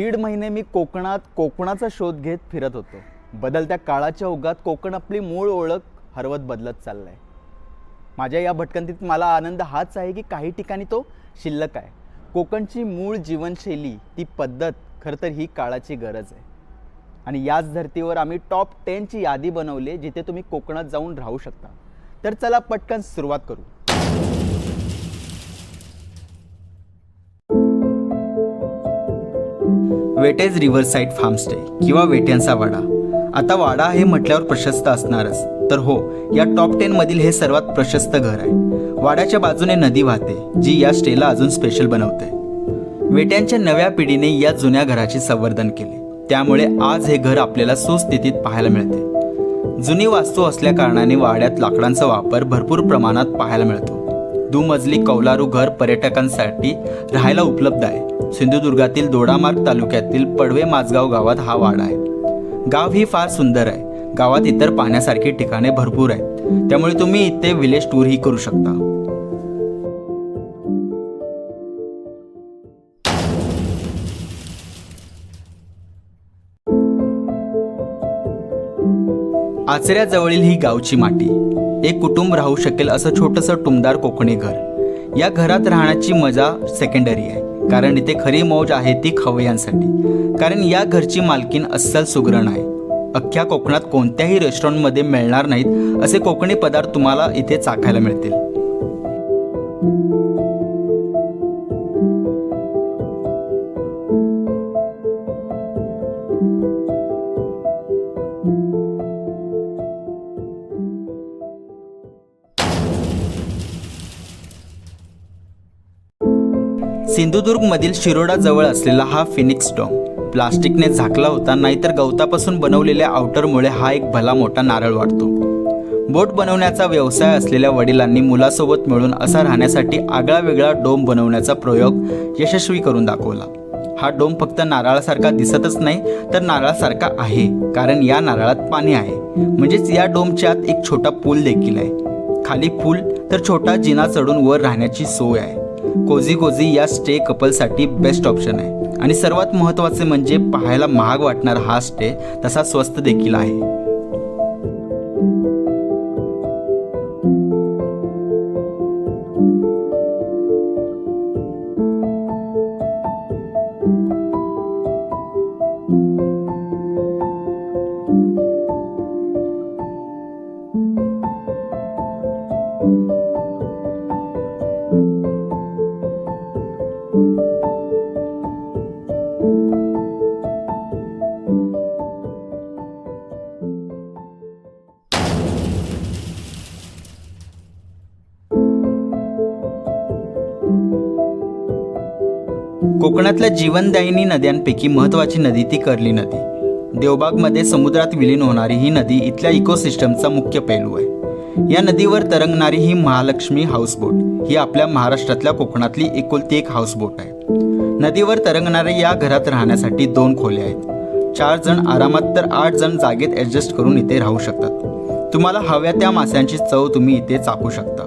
दीड महिने मी कोकणात कोकणाचा शोध घेत फिरत होतो. बदलत्या काळाच्या ओघात कोकण आपली मूळ ओळख हरवत बदलत चाललाय. माझ्या या भटकंतीत मला आनंद हाच आहे की काही ठिकाणी तो शिल्लक आहे. कोकणची मूळ जीवनशैली ती पद्धत खरं तर ही काळाची गरज आहे. आणि याच धर्तीवर आम्ही टॉप टेनची यादी बनवली आहे, जिथे तुम्ही कोकणात जाऊन राहू शकता. तर चला पटकन सुरुवात करू. वेटेज रिव्हरसाईड फार्मस्टे किंवा वेट्यांचा वाडा. आता वाडा हे म्हटल्यावर प्रशस्त असणारच. तर हो या टॉप टेन मधील हे सर्वात प्रशस्त घर आहे. वाड्याच्या बाजूने नदी वाहते जी या स्टेला अजून स्पेशल बनवते. वेट्यांच्या नव्या पिढीने या जुन्या घराचे संवर्धन केले. त्यामुळे आज हे घर आपल्याला सुस्थितीत पाहायला मिळते. जुनी वास्तू असल्या कारणाने वाड्यात लाकडांचा वापर भरपूर प्रमाणात पाहायला मिळतो. दुमजली कौलारू घर पर्यटकांसाठी राहायला उपलब्ध आहे. सिंधुदुर्गातील दोडामार्ग तालुक्यातील पडवे माझगाव गावात हा वाडा आहे. गाव ही फार सुंदर आहे. गावात इतर पाहण्यासारखी ठिकाणे भरपूर आहेत. त्यामुळे तुम्ही इथे विलेज टूरही करू शकता. आचऱ्याजवळील ही गावची माटी. एक कुटुंब राहू शकेल असं छोटंसं टुमदार कोकणी घर. या घरात राहण्याची मजा सेकंडरी आहे. कारण इथे खरी मौज आहे ती खवयांसाठी. कारण या घरची मालकीन अस्सल सुगरण आहे. अख्ख्या कोकणात कोणत्याही रेस्टॉरंटमध्ये मिळणार नाहीत असे कोकणी पदार्थ तुम्हाला इथे चाखायला मिळतील. सिंधुदुर्गमधील शिरोडाजवळ असलेला हा फिनिक्स डॉम. प्लास्टिकने झाकला होता नाहीतर गवतापासून बनवलेल्या आउटरमुळे हा एक भला मोठा नारळ वाटतो बोट बनवण्याचा व्यवसाय असलेल्या वडिलांनी मुलासोबत मिळून असा राहण्यासाठी आगळा वेगळा डोम बनवण्याचा प्रयोग यशस्वी करून दाखवला. हा डोम फक्त नारळासारखा दिसतच नाही तर नारळासारखा आहे कारण या नारळात पाणी आहे. म्हणजेच या डोमच्या आत एक छोटा पूल देखील आहे. खाली पूल तर छोटा जिना चढून वर राहण्याची सोय आहे. कोझी कोझी या स्टे कपलसाठी बेस्ट ऑप्शन आहे. आणि सर्वात महत्त्वाचे म्हणजे पाहायला महाग वाटणारा हा स्टे तसा स्वस्त देखील आहे. कोकणातल्या जीवनदायिनी नद्यांपैकी महत्त्वाची नदी ती कर्ली नदी. देवबागमध्ये समुद्रात विलीन होणारी ही नदी इथल्या इकोसिस्टमचा मुख्य पैलू आहे. या नदीवर तरंगणारी ही महालक्ष्मी हाऊसबोट ही आपल्या महाराष्ट्रातल्या कोकणातली एकुलती एक हाऊसबोट आहे. नदीवर तरंगणाऱ्या या घरात राहण्यासाठी दोन खोल्या आहेत. चार जण आरामात तर आठ जण जागेत ॲडजस्ट करून इथे राहू शकतात. तुम्हाला हव्या त्या माशांची चव तुम्ही इथे चाकू शकता.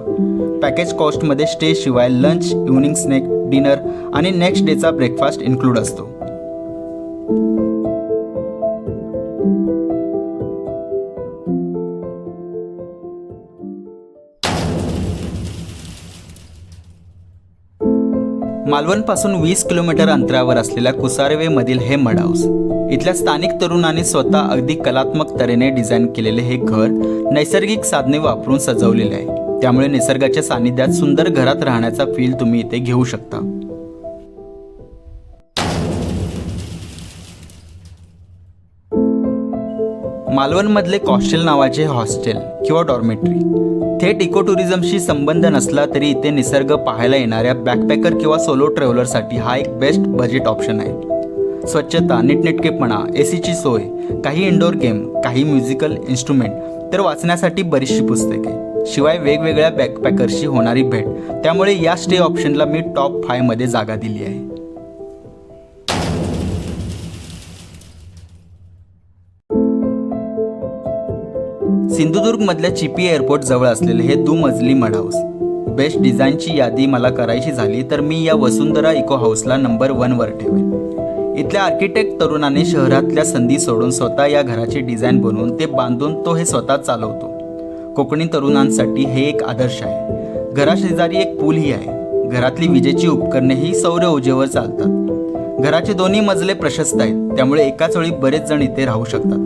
पॅकेज कॉस्टमध्ये स्टे शिवाय लंच इव्हनिंग स्नॅक डिनर आणि नेक्स्ट डेचा ब्रेकफास्ट इन्क्लूड असतो. मालवणपासून वीस किलोमीटर अंतरावर असलेल्या कुसारवेमधील हे मड हाऊस इथल्या स्थानिक तरुणांनी स्वतः अगदी कलात्मक तऱ्हेने डिझाईन केलेले हे घर नैसर्गिक साधने वापरून सजवलेले आहे. त्यामुळे निसर्गाच्या सानिध्यात सुंदर घरात राहण्याचा फील तुम्ही इथे घेऊ शकता. मालवणमधले कॉस्टेल नावाचे हॉस्टेल किंवा डॉर्मेटरी. थेट इको टुरिझमशी संबंध नसला तरी इथे निसर्ग पाहायला येणाऱ्या बॅकपॅकर किंवा सोलो ट्रॅव्हलरसाठी हा एक बेस्ट बजेट ऑप्शन आहे. स्वच्छता नीटनेटकेपणा ए सीची सोय काही इंडोर गेम काही म्युझिकल इन्स्ट्रुमेंट तर वाचण्यासाठी बरीचशी पुस्तके. शिवाय वेगवेगळ्या बॅकपॅकर्सची होणारी भेट. त्यामुळे या स्टे ऑप्शनला मी टॉप फायमध्ये जागा दिली आहे. सिंधुदुर्गमधल्या चिपी एअरपोर्ट जवळ असलेले हे दुमजली मड हाऊस बेस्ट डिझाईनची यादी मला करायची झाली तर मी या वसुंधरा इको हाऊसला नंबर वनवर ठेवेन. इथल्या आर्किटेक्ट तरुणाने शहरातल्या संधी सोडून स्वतः या घराची डिझाईन बनवून ते बांधून तो हे स्वतः चालवतो. कोकणी तरुणांसाठी हे एक आदर्श आहे. घराशेजारी एक पूलही आहे. घरातली विजेची उपकरणेही सौर ऊर्जेवर चालतात. घराचे दोन्ही मजले प्रशस्त आहेत. त्यामुळे एकाच वेळी बरेच जण इथे राहू शकतात.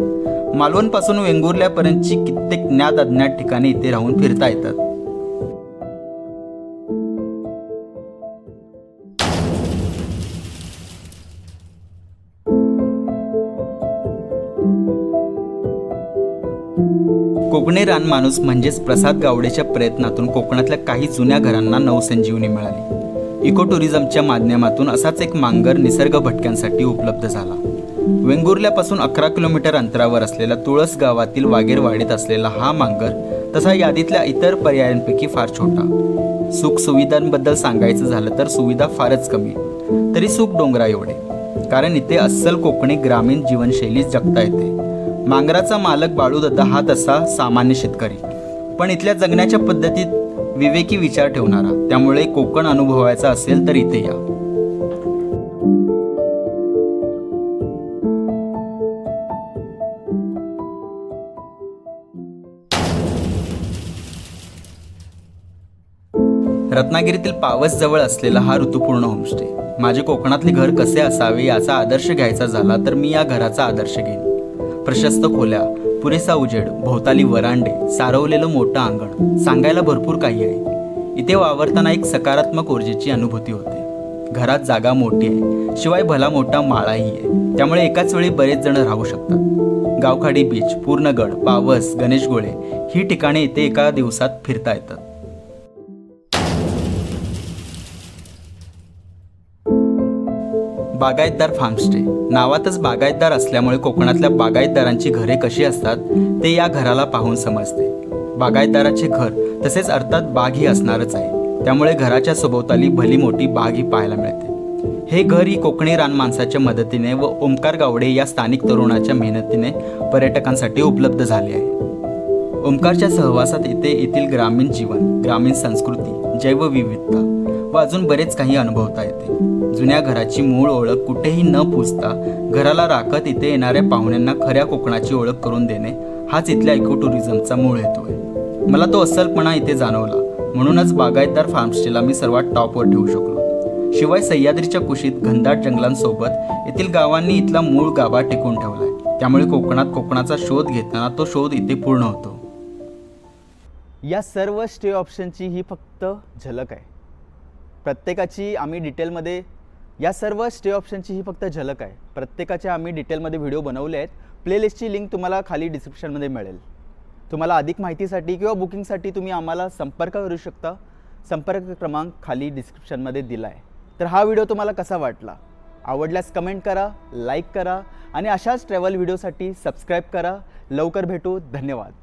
मालवणपासून वेंगुर्ल्यापर्यंतची कित्येक ज्ञात अज्ञात ठिकाणी इथे राहून फिरता येतात. कोकणे रानमाणूस म्हणजेच प्रसाद गावडेच्या प्रयत्नातून कोकणातल्या काही जुन्या घरांना नवसंजीवनी मिळाली. इको टुरिझमच्या माध्यमातून असाच एक मांगर निसर्ग भटक्यांसाठी उपलब्ध झाला. वेंगुर्ल्यापासून अकरा किलोमीटर अंतरावर असलेल्या तुळस गावातील वागेरवाडीत असलेला हा मांगर तसा यादीतल्या इतर पर्यायांपैकी फार छोटा. सुख सुविधांबद्दल सांगायचं झालं तर सुविधा फारच कमी. तरी सुख डोंगरा एवढे कारण इथे अस्सल कोकणी ग्रामीण जीवनशैली जगता येते. मांगराचा मालक बाळूदत्ता हा तसा सामान्य शेतकरी. पण इथल्या जगण्याच्या पद्धतीत विवेकी विचार ठेवणारा त्यामुळे कोकण अनुभवायचा असेल तर इथे या. रत्नागिरीतील पावस जवळ असलेला हा ऋतुपूर्ण होमस्टे. माझे कोकणातले घर कसे असावे याचा आदर्श घ्यायचा झाला तर मी या घराचा आदर्श घेईन. प्रशस्त खोल्या पुरेसा उजेड भोवताली वरांडे सारवलेलं मोठं अंगण सांगायला भरपूर काही आहे. इथे वावरताना एक सकारात्मक ऊर्जेची अनुभूती होते. घरात जागा मोठी आहे शिवाय भला मोठा माळाही आहे. त्यामुळे एकाच वेळी बरेच जण राहू शकतात. गावखाडी बीच पूर्णगड पावस गणेशगोळे ही ठिकाणे इथे एका दिवसात फिरता येतात. बागायतदार फार्मस्टे. नावातच बागायतदार असल्यामुळे कोकणातल्या बागायतदारांची घरे कशी असतात ते या घराला पाहून समजते. बागायतदाराचे घर तसेच अर्थात बाग ही असणारच आहे. त्यामुळे घराच्या सभोवताली भली मोठी बाग ही पाहायला मिळते. हे घर ही कोकणी रानमाणसाच्या मदतीने व ओंकार गावडे या स्थानिक तरुणाच्या मेहनतीने पर्यटकांसाठी उपलब्ध झाले आहे. ओंकारच्या सहवासात येथे येथील ग्रामीण जीवन ग्रामीण संस्कृती जैवविविधता व अजून बरेच काही अनुभवता येते. जुन्या घराची मूळ ओळख कुठेही न पुसता घराला राखत इथे येणाऱ्या पाहुण्यांना खऱ्या कोकणाची ओळख करून देणे हाच इथल्या इको टुरिझमचा मूळ हेतू आहे. मला तो अस्सलपणा इथे जाणवला. म्हणूनच बागायतदार फार्मस्टेला मी सर्वात टॉपवर ठेवू शकलो. शिवाय सह्याद्रीच्या कुशीत घनदाट जंगलांसोबत येथील गावांनी इथला मूळ गाभा टिकून ठेवलाय. त्यामुळे कोकणात कोकणाचा शोध घेताना तो शोध इथे पूर्ण होतो. या सर्व स्टे ऑप्शनची ही फक्त झलक आहे. प्रत्येकाची आम्ही डिटेलमध्ये या सर्व स्टे ऑप्शनची ही फक्त झलक आहे. प्रत्येकाचे आम्ही डिटेलमध्ये व्हिडिओ बनवले आहेत. प्लेलिस्टची लिंक तुम्हाला खाली डिस्क्रिप्शनमध्ये मिळेल. तुम्हाला अधिक माहितीसाठी किंवा बुकिंगसाठी तुम्ही आम्हाला संपर्क करू शकता. संपर्क क्रमांक खाली डिस्क्रिप्शनमध्ये दिला आहे तर हा व्हिडिओ तुम्हाला कसा वाटला? आवडल्यास कमेंट करा लाईक करा आणि अशाच ट्रॅव्हल व्हिडिओसाठी सबस्क्राईब करा. लवकर भेटू. धन्यवाद.